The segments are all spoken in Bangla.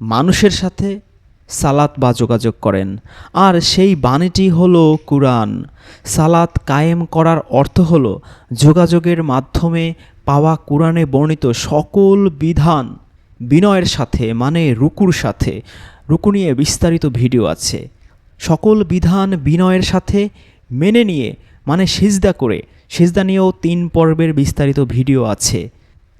মানুষের সাথে সালাত বা যোগাযোগ করেন। আর সেই বাণীটি হল কুরআন। সালাত কায়েম করার অর্থ হলো যোগাযোগের মাধ্যমে পাওয়া কোরআনে বর্ণিত সকল বিধান বিনয়ের সাথে মানে রুকুর সাথে। রুকু নিয়ে বিস্তারিত ভিডিও আছে। সকল বিধান বিনয়ের সাথে মেনে নিয়ে মানে সিজদা করে। সিজদা নিয়েও তিন পর্বের বিস্তারিত ভিডিও আছে।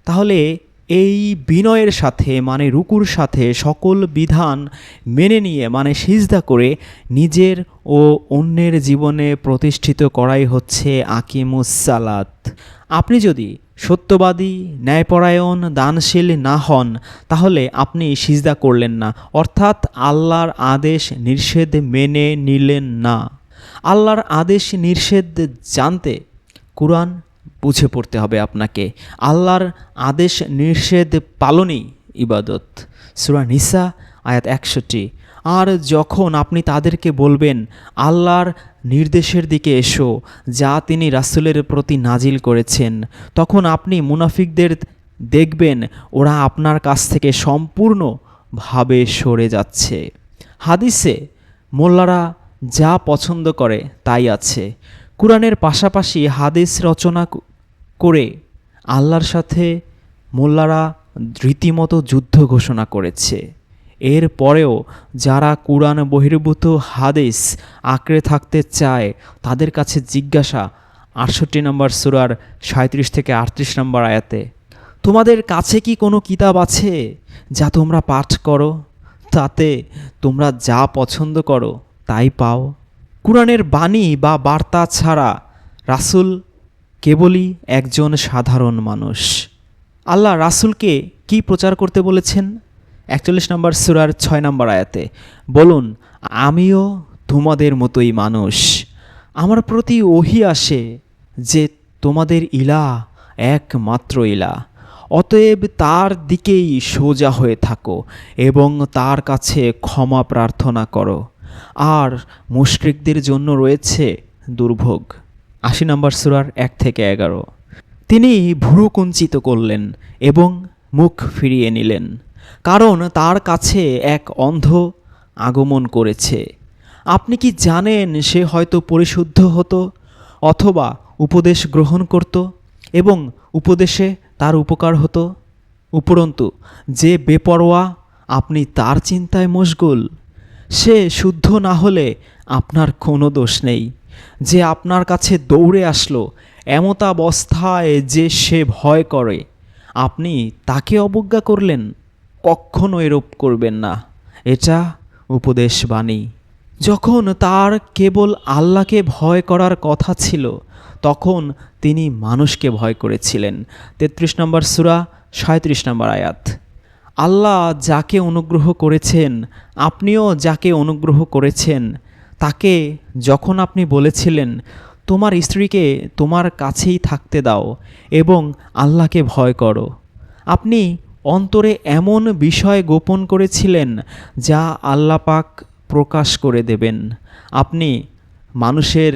তাহলে এই বিনয়ের সাথে মানে রুকুর সাথে সকল বিধান মেনে নিয়ে মানে সিজদা করে নিজের ও অন্যের জীবনে প্রতিষ্ঠিত করাই হচ্ছে আকিমুসালাত আপনি যদি সত্যবাদী, ন্যায়পরায়ণ, দানশীল না হন, তাহলে আপনি সিজদা করলেন না। অর্থাৎ আল্লাহর আদেশ নিষেধ মেনে নিলেন না। আল্লাহর আদেশ নিষেধ জানতে কোরআন বুঝে পড়তে হবে আপনাকে। আল্লাহর আদেশ, নিষেধ, পালনই ইবাদত। সুরা নিসা, আয়াত একষট্টি। আর যখন আপনি তাদেরকে বলবেন, আল্লাহর নির্দেশের দিকে এসো, যা তিনি রাসূলের প্রতি নাজিল করেছেন, তখন আপনি মুনাফিকদের দেখবেন, ওরা আপনার কাছ থেকে সম্পূর্ণভাবে সরে যাচ্ছে। হাদিসে মোল্লারা যা পছন্দ করে তাই আছে। কোরআনের পাশাপাশি হাদিস রচনা করে আল্লাহর সাথে মোল্লারা রীতিমতো যুদ্ধ ঘোষণা করেছে। এর পরেও যারা কোরআন বহির্ভূত হাদিস আঁকড়ে থাকতে চায়, তাদের কাছে জিজ্ঞাসা আটষট্টি নম্বর সুরার সাঁত্রিশ থেকে আটত্রিশ নম্বর আয়াতে, তোমাদের কাছে কি কোনো কিতাব আছে যা তোমরা পাঠ করো? তাতে তোমরা যা পছন্দ করো, তাই পাও। কোরআনের বাণী বা বার্তা ছাড়া রাসূল কেবলই একজন সাধারণ মানুষ। আল্লাহ রাসূলকে কি প্রচার করতে বলেছেন? একচল্লিশ নম্বর সুরার ছয় নম্বর আয়াতে, বলুন, আমিও তোমাদের মতোই মানুষ। আমার প্রতি ওহি আসে যে তোমাদের ইলা একমাত্র ইলা। অতএব তার দিকেই সোজা হয়ে থাকো এবং তার কাছে ক্ষমা প্রার্থনা করো। আর মুশরিকদের জন্য রয়েছে দুর্ভোগ। আশি নম্বর সুরার এক থেকে এগারো। তিনি ভুরু কুঞ্চিত করলেন এবং মুখ ফিরিয়ে নিলেন, কারণ তার কাছে এক অন্ধ আগমন করেছে। আপনি কি জানেন সে হয়তো পরিশুদ্ধ হতো অথবা উপদেশ গ্রহণ করত এবং উপদেশে তার উপকার হতো? উপরন্তু, যে বেপরোয়া, আপনি তার চিন্তায় মশগুল। সে শুদ্ধ না হলে আপনার কোনো দোষ নেই। যে আপনার কাছে দৌড়ে আসলো, এমতাবস্থায় যে সে ভয় করে, আপনি তাকে অবজ্ঞা করলেন? কখনো এরূপ করবেন না। এটা উপদেশ বাণী যখন তার কেবল আল্লাহকে ভয় করার কথা ছিল, তখন তিনি মানুষকে ভয় করেছিলেন। তেত্রিশ নম্বর সুরা সাঁত্রিশ নম্বর আয়াত। আল্লাহ যাকে অনুগ্রহ করেছেন, আপনিও যাকে অনুগ্রহ করেছেন, তাকে যখন আপনি বলেছিলেন, তোমার স্ত্রীকে তোমার কাছেই থাকতে দাও এবং আল্লাহকে ভয় করো। আপনি অন্তরে এমন বিষয় গোপন করেছিলেন যা আল্লাহ পাক প্রকাশ করে দেবেন। আপনি মানুষের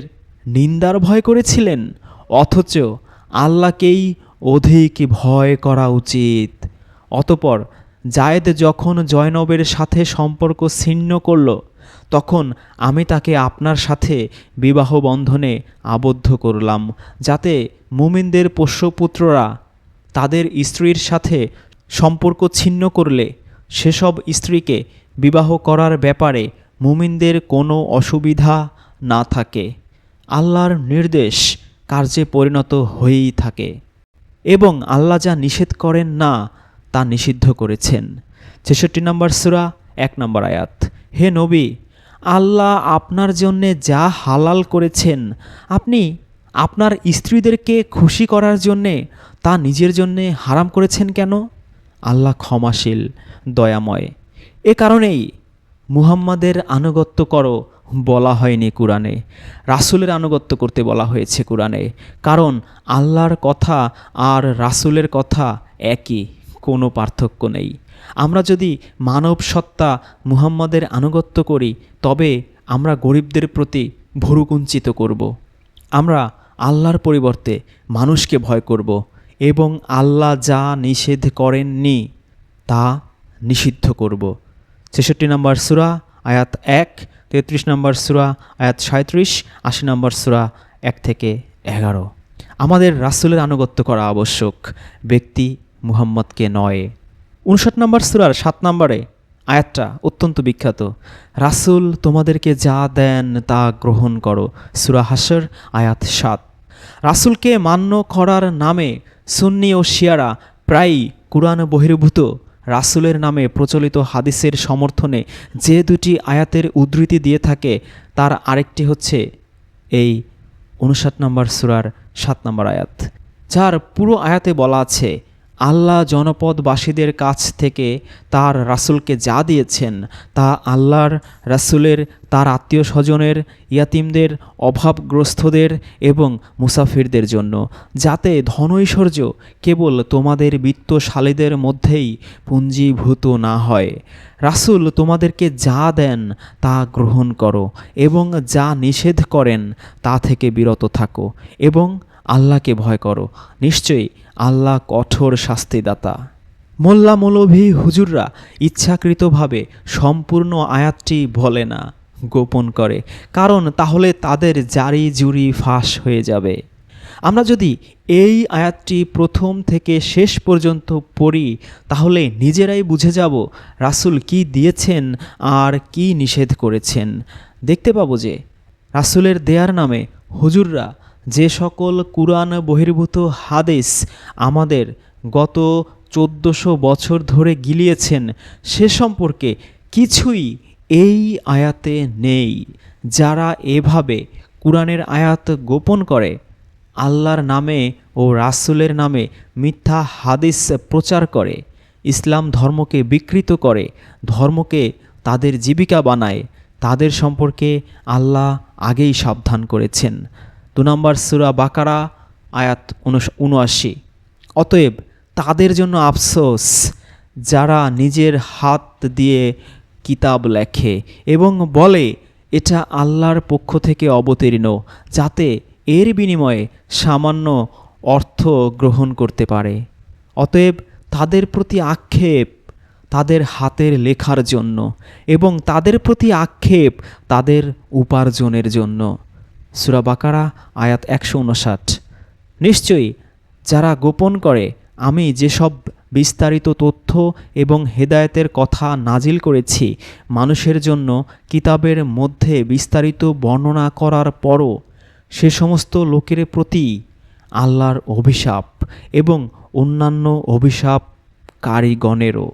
নিন্দার ভয় করেছিলেন, অথচ আল্লাহকেই অধিক ভয় করা উচিত। অতপর জায়েদ যখন জয়নবের সাথে সম্পর্ক ছিন্ন করল, তখন আমি তাকে আপনার সাথে বিবাহ বন্ধনে আবদ্ধ করলাম, যাতে মুমিনদের পোষ্যপুত্ররা তাদের স্ত্রীর সাথে সম্পর্ক ছিন্ন করলে সেসব স্ত্রীকে বিবাহ করার ব্যাপারে মুমিনদের কোনো অসুবিধা না থাকে। আল্লাহর নির্দেশ কার্যে পরিণত হয়েই থাকে। এবং আল্লাহ যা নিষেধ করেন না তা নিষিদ্ধ করেছেন। ছেষট্টি নম্বর সুরা, এক নম্বর আয়াত। হে নবী, আল্লাহ আপনার জন্যে যা হালাল করেছেন, আপনি আপনার স্ত্রীদেরকে খুশি করার জন্যে তা নিজের জন্যে হারাম করেছেন কেন? আল্লাহ ক্ষমাশীল, দয়াময়। এ কারণেই মুহাম্মাদের আনুগত্য করো বলা হয়নি কোরআনে। রাসূলের আনুগত্য করতে বলা হয়েছে কোরআনে। কারণ আল্লাহর কথা আর রাসূলের কথা একই। কোনো পার্থক্য নেই। আমরা যদি মানব সত্তা মুহাম্মাদের আনুগত্য করি, তবে আমরা গরিবদের প্রতি ভুরুকুঞ্চিত করব। আমরা আল্লাহর পরিবর্তে মানুষকে ভয় করব এবং আল্লাহ যা নিষেধ করেননি, তা নিষিদ্ধ করব। ছেষট্টি নম্বর সুরা, আয়াত এক, তেত্রিশ নম্বর সুরা, আয়াত সাঁত্রিশ আশি নম্বর সুরা, এক থেকে এগারো। আমাদের রাসুলের আনুগত্য করা আবশ্যক। ব্যক্তি মুহাম্মদকে নয়। উনষাট নম্বর সুরার সাত নম্বরে আয়াতটা অত্যন্ত বিখ্যাত। রাসুল, তোমাদেরকে যা দেন তা গ্রহণ করো। সুরা হাসর, আয়াত সাত। রাসুলকে মান্য করার নামে সুন্নি ও শিয়ারা প্রায়ই কুরআন বহির্ভূত। রাসুলের নামে প্রচলিত হাদিসের সমর্থনে যে দুটি আয়াতের উদ্ধৃতি দিয়ে থাকে, তার আরেকটি হচ্ছে এই উনষাট নম্বর সুরার সাত নম্বর আয়াত, যার পুরো আয়াতে বলা আছে আল্লাহ জনপদবাসীদের কাছ থেকে তার রাসূলকে যা দিয়েছেন, তা আল্লাহর রাসূলের, তার আত্মীয় স্বজনের ইয়াতিমদের, অভাবগ্রস্তদের এবং মুসাফিরদের জন্য, যাতে ধনৈশ্বর্য কেবল তোমাদের বিত্তশালীদের মধ্যেই পুঞ্জীভূত না হয়। রাসূল তোমাদেরকে যা দেন, তা গ্রহণ করো এবং যা নিষেধ করেন, তা থেকে বিরত থাকো এবং আল্লাহকে ভয় করো। নিশ্চয়ই আল্লাহ কঠোর শাস্তিদাতা। মোল্লা মৌলভী হুজুররা ইচ্ছাকৃতভাবে সম্পূর্ণ আয়াতটি বলে না, গোপন করে, কারণ তাহলে তাদের জারি জুরি ফাঁস হয়ে যাবে। আমরা যদি এই আয়াতটি প্রথম থেকে শেষ পর্যন্ত পড়ি, তাহলে নিজেরাই বুঝে যাব রাসূল কি দিয়েছেন আর কি নিষেধ করেছেন। দেখতে পাবো যে রাসূলের দেয়ার নামে হুজুররা যে সকল কুরআন বহির্ভূত হাদিস আমাদের গত চোদ্দোশো বছর ধরে গিলিয়েছেন, সে সম্পর্কে কিছুই এই আয়াতে নেই। যারা এভাবে কুরআনের আয়াত গোপন করে, আল্লাহর নামে ও রাসূলের নামে মিথ্যা হাদিস প্রচার করে, ইসলাম ধর্মকে বিকৃত করে, ধর্মকে তাদের জীবিকা বানায়, তাদের সম্পর্কে আল্লাহ আগেই সাবধান করেছেন। দু নম্বর সুরা বাকারা, আয়াত উনআশি। অতএব তাদের জন্য আফসোস, যারা নিজের হাত দিয়ে কিতাব লেখে এবং বলে, এটা আল্লাহর পক্ষ থেকে অবতীর্ণ, যাতে এর বিনিময়ে সামান্য অর্থ গ্রহণ করতে পারে। অতএব তাদের প্রতি আক্ষেপ তাদের হাতের লেখার জন্য এবং তাদের প্রতি আক্ষেপ তাদের উপার্জনের জন্য। সুরা বাকারা, আয়াত একশো উনষাট নিশ্চয়ই, যারা গোপন করে, আমি যেসব বিস্তারিত তথ্য এবং হেদায়েতের কথা নাজিল করেছি, মানুষের জন্য কিতাবের মধ্যে বিস্তারিত বর্ণনা করার পরও সে সমস্ত লোকের প্রতি আল্লাহর অভিশাপ এবং অন্যান্য অভিশাপকারীগণেরও।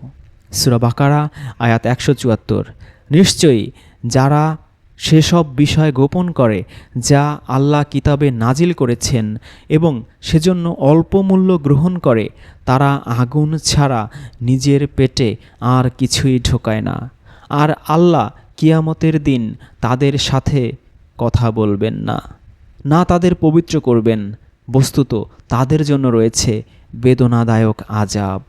সুরা বাকারা, আয়াত একশো চুয়াত্তর। নিশ্চয়ই, যারা সেসব বিষয় গোপন করে, যা আল্লাহ কিতাবে নাজিল করেছেন এবং সেজন্য অল্প মূল্য গ্রহণ করে, তারা আগুন ছাড়া নিজের পেটে আর কিছুই ঢোকায় না। আর আল্লাহ কিয়ামতের দিন তাদের সাথে কথা বলবেন না। না তাদের পবিত্র করবেন, বস্তুত তাদের জন্য রয়েছে বেদনাদায়ক আজাব